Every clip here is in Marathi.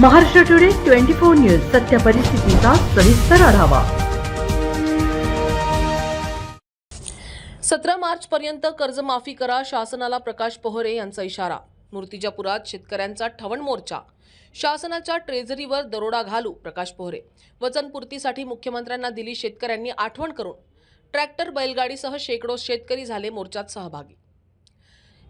Maharashtra today twenty four news सत्य परिस्थितीचा सविस्तर आढावा. सतरा मार्च पर्यंत कर्जमाफी करा शासनाला प्रकाश पोहरे यांचा इशारा. मूर्तिजापुरात शेतकऱ्यांचा ठवण मोर्चा. शासनाच्या ट्रेझरीवर दरोडा घालू प्रकाश पोहरे. वचनपूर्तीसाठी मुख्यमंत्र्यांना दिली शेतकऱ्यांनी आठवण करून. ट्रॅक्टर बैलगाडीसह शेकडो शेतकरी झाले मोर्चात सहभागी.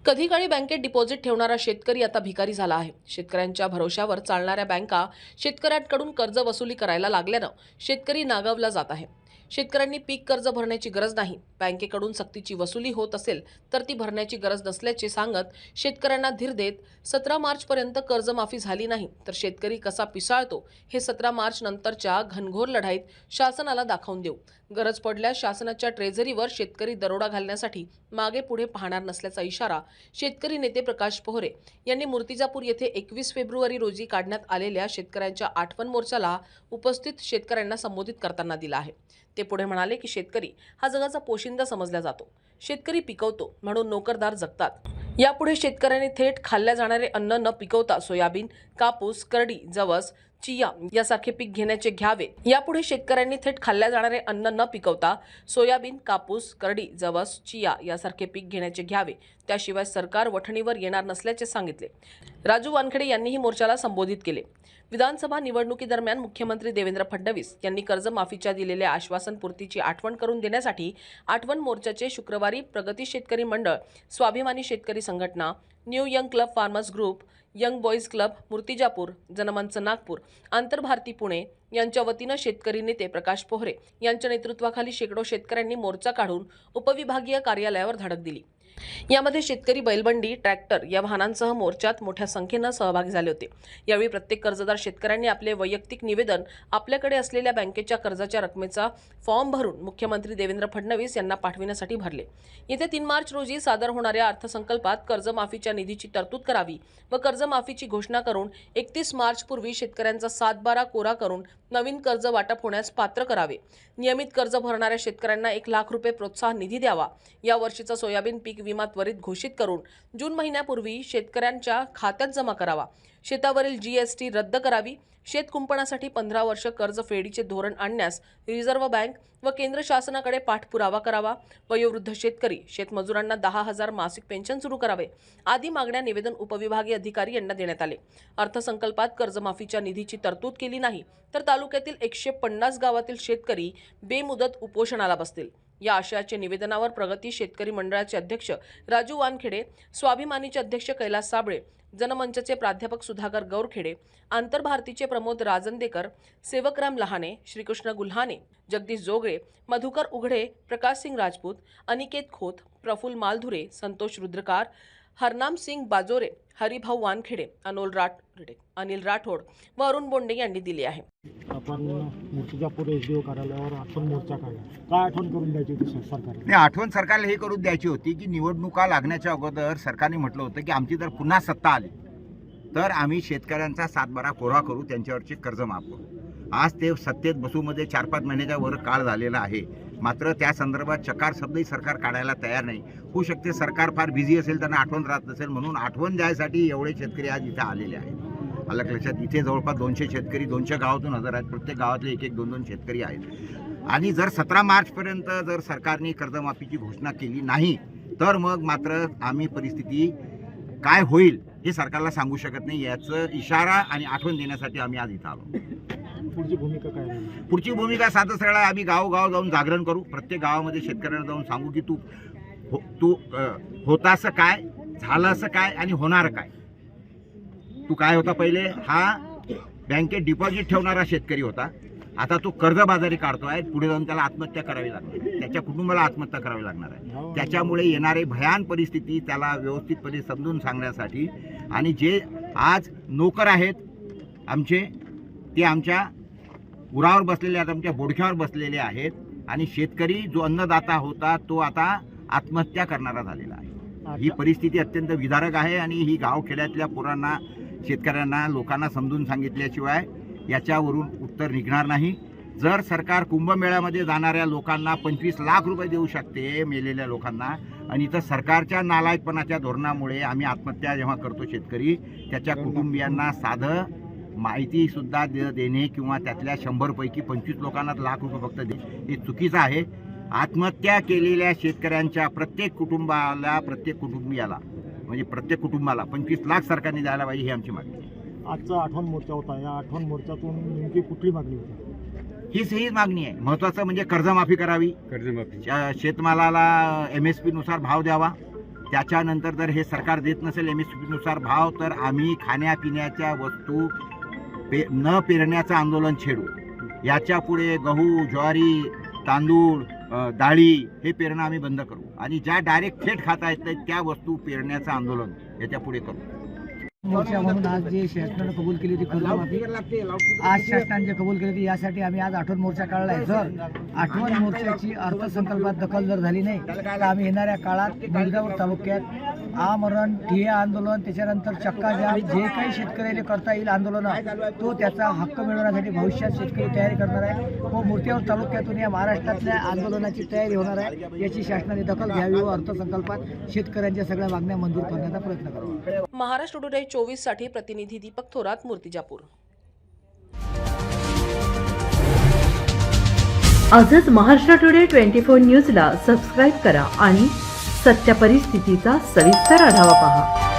कधी काळी बँकेत डिपॉझिट ठेवणारा शेतकरी आता भिकारी झाला आहे. शेतकऱ्यांच्या भरोश्यावर चालणाऱ्या बँका शेतकऱ्यांकडून कर्ज वसुली करायला लागल्यानं शेतकरी नागावला जात आहे. शेतकऱ्यांनी पीक कर्ज भरण्याची गरज नाही. बँकेकडून सक्तीची वसुली होत असेल तर ती भरण्याची गरज नसल्याचे सांगत शेतकऱ्यांना धीर देत सतरा मार्चपर्यंत कर्जमाफी झाली नाही. तर शेतकरी कसा पिसाळतो हे सतरा मार्च नंतरच्या घनघोर लढाईत शासनाला दाखवून देऊ. गरज पडल्यास शासनाच्या ट्रेझरीवर शेतकरी दरोडा घालण्यासाठी मागे पुढे पाहणार नसल्याचा इशारा शेतकरी नेते प्रकाश पोहरे यांनी मूर्तिजापूर येथे एकवीस फेब्रुवारी रोजी काढण्यात आलेल्या शेतकऱ्यांच्या आठवण मोर्चाला उपस्थित शेतकऱ्यांना संबोधित करताना दिला आहे. ते पुढे म्हणाले की शेतकरी हा जगाचा पोशिंदा समजला जातो. शेतकरी पिकवतो म्हणून नोकरदार जगतात. यापुढे शेतकऱ्यांनी थेट खाल्ल्या जाणारे अन्न न पिकवता सोयाबीन कापूस करडी जवस चिया यासारखे पीक घेण्याचे घ्यावे. यापुढे शेतकऱ्यांनी थेट खाल्ल्या जाणारे अन्न न पिकवता सोयाबीन कापूस करडी जवस चिया यासारखे पीक घेण्याचे घ्यावे. त्याशिवाय सरकार वठणीवर येणार नसल्याचे सांगितले. राजू वानखेडे यांनीही मोर्चाला संबोधित केले. विधानसभा निवडणुकीदरम्यान मुख्यमंत्री देवेंद्र फडणवीस यांनी कर्जमाफीच्या दिलेल्या आश्वासन पूर्तीची आठवण करून देण्यासाठी आठवण मोर्चाचे शुक्रवारी प्रगती शेतकरी मंडळ Swabhimani Shetkari Sanghatana new young club farmers group young boys club Murtijapur Janmanch Nagpur Antarbharati Pune यांच्या वतीनं शेतकरी नेते प्रकाश पोहरे यांच्या नेतृत्वाखाली शेकडो शेतकऱ्यांनी मोर्चा काढून उपविभागीय कार्यालयावर धडक दिली. यामध्ये शेतकरी बैलबंडी ट्रॅक्टर या वाहनांसह मोर्चात मोठ्या संख्येनं सहभागी झाले होते. यावेळी प्रत्येक कर्जदार शेतकऱ्यांनी आपले वैयक्तिक निवेदन आपल्याकडे असलेल्या बँकेच्या कर्जाच्या रकमेचा फॉर्म भरून मुख्यमंत्री देवेंद्र फडणवीस यांना पाठविण्यासाठी भरले. येत्या तीन मार्च रोजी सादर होणाऱ्या अर्थसंकल्पात कर्जमाफीच्या निधीची तरतूद करावी व कर्जमाफीची घोषणा करून एकतीस मार्च पूर्वी शेतकऱ्यांचा सातबारा कोरा करून नवीन कर्ज वाटप होण्यास पात्र करावे. नियमित कर्ज भरणाऱ्या शेतकऱ्यांना एक लाख रुपये प्रोत्साहन निधी द्यावा. या वर्षीचा सोयाबीन पीक विमा त्वरित घोषित करून जून महिन्यापूर्वी शेतकऱ्यांच्या खात्यात जमा करावा. शेतावरील जीएसटी रद्द करावी. शेत कुंपणासाठी पंधरा वर्ष कर्ज फेडीचे धोरण आणण्यास रिझर्व्ह बँक व केंद्र शासनाकडे पाठपुरावा करावा. वयोवृद्ध शेतकरी शेतमजुरांना दहा हजार मासिक पेन्शन सुरू करावे. आदी मागण्या निवेदन उपविभागीय अधिकारी यांना देण्यात आले. अर्थसंकल्पात कर्जमाफीच्या निधीची तरतूद केली नाही तर तालुक्यातील एकशे पन्नास गावातील शेतकरी बेमुदत उपोषणाला बसतील. या आशयाचे निवेदनावर प्रगती शेतकरी मंडळाचे अध्यक्ष राजू वानखेडे स्वाभिमानीचे अध्यक्ष कैलास साबळे जनमंचचे प्राध्यापक सुधाकर गौरखेडे आंतरभारतीचे प्रमोद राजंदेकर सेवकराम लहाने श्रीकृष्ण गुल्हाने जगदीश जोगळे मधुकर उघडे प्रकाशसिंग राजपूत अनिकेत खोत प्रफुल मालधुरे संतोष रुद्रकार हरनाम सिंग बाजोरे हरिभाऊ वानखेडे अनोल राठ अनिल राठोड व अरुण बोंडे यांनी दिली आहे. आपण मूर्तिजापूर एस डी ओ कार्यालयावर आठवण मोर्चा काढला. काय आठवण करून द्यायची होती सर- सरकारला? नाही आठवण सरकारला हे करून द्यायची होती की निवडणुका लागण्याच्या अगोदर सरकारने म्हटलं होतं की आमची जर पुन्हा सत्ता आली तर आम्ही शेतकऱ्यांचा सातबारा कोरा करू त्यांच्यावरचे कर्ज माफ करू. आज ते सत्तेत बसूमध्ये चार पाच महिन्याच्या वर काळ झालेला आहे. मात्र त्या संदर्भात चकार शब्दही सरकार काढायला तयार नाही. होऊ शकते सरकार फार बिझी असेल त्यांना आठवण राहत नसेल म्हणून आठवण द्यायसाठी एवढे शेतकरी आज इथे आलेले आहेत. आलं लक्षात इथे जवळपास दोनशे शेतकरी दोनशे गावातून हजर आहेत. प्रत्येक गावातले एक एक दोन दोन शेतकरी आहेत. आणि जर सतरा मार्चपर्यंत जर सरकारने कर्जमाफीची घोषणा केली नाही तर मग मात्र आम्ही परिस्थिती काय होईल हे सरकारला सांगू शकत नाही याचं इशारा आणि आठवण देण्यासाठी आम्ही आज इथं आलो. पुढची भूमिका काय? पुढची भूमिका साधं सरळ आहे आम्ही गावोगाव जाऊन जागरण करू. प्रत्येक गावामध्ये शेतकऱ्यांना जाऊन सांगू की तू हो तू होता असं काय झालं असं काय आणि होणार काय? तू काय होता पहिले? हा बँकेत डिपॉझिट ठेवणारा शेतकरी होता. आता तो कर्जबाजारी काढतोय पुढे जाऊन त्याला आत्महत्या करावी लागते. त्याच्या कुटुंबाला आत्महत्या करावी लागणार आहे. त्याच्यामुळे येणारे भयान परिस्थिती त्याला व्यवस्थितपणे समजून सांगण्यासाठी आणि जे आज नोकर आहेत आमचे ते आमच्या उरावर बसलेले आहेत आमच्या बोडख्यावर बसलेले आहेत आणि शेतकरी जो अन्नदाता होता तो आता आत्महत्या करणारा झालेला आहे. ही परिस्थिती अत्यंत विदारक आहे आणि ही गावखेड्यातल्या पोरांना शेतकऱ्यांना लोकांना समजून सांगितल्याशिवाय याच्यावरून उत्तर निघणार नाही. जर सरकार कुंभमेळ्यामध्ये जाणाऱ्या लोकांना पंचवीस लाख रुपये देऊ शकते मेलेल्या लोकांना आणि इथं सरकारच्या नालायकपणाच्या धोरणामुळे आम्ही आत्महत्या जेव्हा करतो शेतकरी त्याच्या कुटुंबियांना साधं माहिती सुद्धा दे- देणे किंवा त्यातल्या शंभर पैकी पंचवीस लोकांना लाख रुपये फक्त दे हे चुकीचं आहे. आत्महत्या केलेल्या शेतकऱ्यांच्या प्रत्येक कुटुंबाला प्रत्येक कुटुंबियाला म्हणजे प्रत्येक कुटुंबाला पंचवीस लाख सरकारने द्यायला पाहिजे ही आमची मागणी आहे. आजचा आठवण मोर्चा होता. या आठवण मोर्चातून नेमकी कुठली मागणी होती? हीच हीच मागणी आहे. महत्त्वाचं म्हणजे कर्जमाफी करावी. कर्जमाफी. श- शेतमालाला एम एसनुसार भाव द्यावा. त्याच्यानंतर जर हे सरकार देत नसेल एम एसनुसार भाव तर आम्ही खाण्यापिण्याच्या वस्तू पे न पेरण्याचं आंदोलन छेडू. याच्यापुढे गहू ज्वारी तांदूळ अ, डाळी हे पेरणं आम्ही बंद करू. आणि ज्या डायरेक्ट थेट खाता येत नाहीत त्या वस्तू पेरण्याचं आंदोलन याच्यापुढे करू. म्हणून आज जे शासनानं कबूल केली होती कर्जमाफी आज शासनाने जे कबूल केली होती यासाठी आम्ही आज आठवण मोर्चा काढला आहे जर आठवण मोर्चाची अर्थसंकल्पात दखल जर झाली नाही तर आम्ही येणाऱ्या काळात मिरजापूर तालुक्यात आमरण ठिय्या आंदोलन त्याच्यानंतर चक्का जाम जे काही शेतकऱ्याला करता येईल आंदोलन तो त्याचा हक्क मिळवण्यासाठी भविष्यात शेतकरी तयारी करणार आहे. व मूर्तीवर तालुक्यातून या महाराष्ट्रातल्या आंदोलनाची तयारी होणार आहे याची शासनाने दखल घ्यावी व अर्थसंकल्पात शेतकऱ्यांच्या सगळ्या मागण्या मंजूर करण्याचा प्रयत्न करावा. महाराष्ट्र टुडे चोवीससाठी प्रतिनिधी दीपक थोरात मूर्तिजापूर. आजच महाराष्ट्र टुडे ट्वेंटी फोर न्यूजला सबस्क्राईब करा आणि सत्य परिस्थितीचा सविस्तर आढावा पहा.